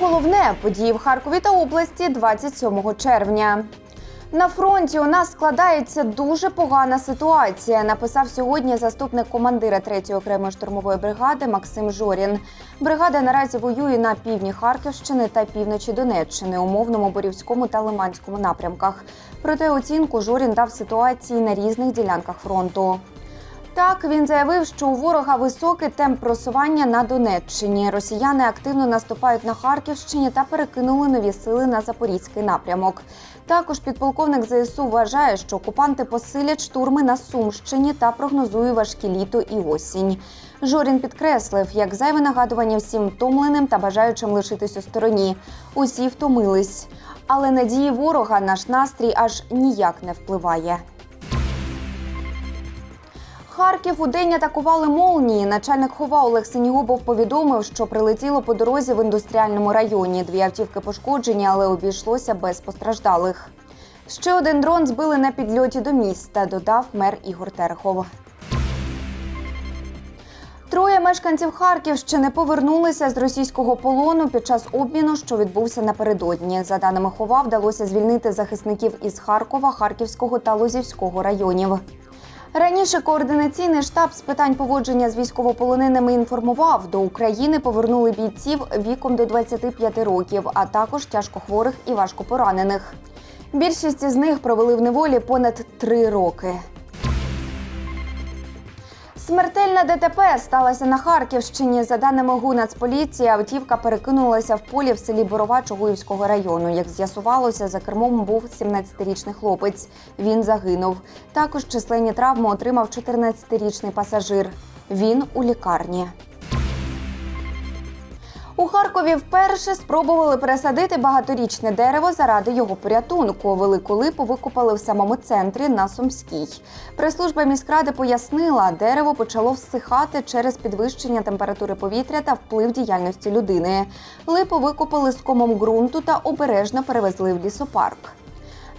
головне події в Харкові та області 27 червня. На фронті у нас складається дуже погана ситуація. Написав сьогодні заступник командира 3-ї окремої штурмової бригади Максим Жорін. Бригада наразі воює на півдні Харківщини та півночі Донеччини, умовному Борівському та Лиманському напрямках. Проте оцінку Жорін дав ситуації на різних ділянках фронту. Так він заявив, що у ворога високий темп просування на Донеччині. Росіяни активно наступають на Харківщині та перекинули нові сили на запорізький напрямок. Також підполковник ЗСУ вважає, що окупанти посилять штурми на Сумщині та прогнозує важкі літо і осінь. Жорін підкреслив, як зайве нагадування всім втомленим та бажаючим лишитись у стороні. Усі втомились. Але надії ворога наш настрій аж ніяк не впливає. Харків у день атакували молнії. Начальник хова Олег Синігубов повідомив, що прилетіло по дорозі в індустріальному районі. Дві автівки пошкоджені, але обійшлося без постраждалих. Ще один дрон збили на підльоті до міста, додав мер Ігор Терехов. Троє мешканців Харківщини повернулися з російського полону під час обміну, що відбувся напередодні. За даними хова, вдалося звільнити захисників із Харкова, Харківського та Лозівського районів. Раніше координаційний штаб з питань поводження з військовополоненими інформував, до України повернули бійців віком до 25 років, а також тяжкохворих і важкопоранених. Більшість з них провели в неволі понад три роки. Смертельна ДТП сталася на Харківщині. За даними Гунацполіції, автівка перекинулася в полі в селі Борова Чугуївського району. Як з'ясувалося, за кермом був 17-річний хлопець. Він загинув. Також численні травми отримав 14-річний пасажир. Він у лікарні. У Харкові вперше спробували пересадити багаторічне дерево заради його порятунку. Велику липу викопали в самому центрі на Сумській. Прес-служба міськради пояснила, дерево почало всихати через підвищення температури повітря та вплив діяльності людини. Липу викопали з комом ґрунту та обережно перевезли в лісопарк.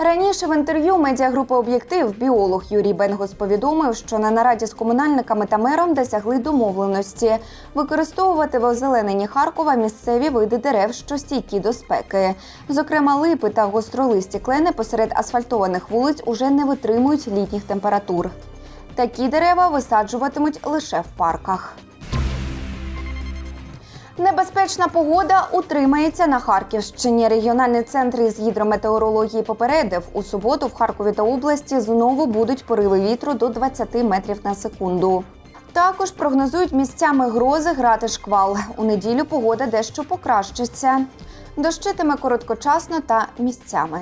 Раніше в інтерв'ю медіагрупи Об'єктив біолог Юрій Бенгос повідомив, що на нараді з комунальниками та мером досягли домовленості використовувати в озелененні Харкова місцеві види дерев, що стійкі до спеки. Зокрема, липи та гостролисті клени посеред асфальтованих вулиць уже не витримують літніх температур. Такі дерева висаджуватимуть лише в парках. Небезпечна погода утримається на Харківщині. Регіональний центр із гідрометеорології попередив, у суботу в Харкові та області знову будуть пориви вітру до 20 метрів на секунду. Також прогнозують місцями грози грати шквал. У неділю погода дещо покращиться. Дощитиме короткочасно та місцями.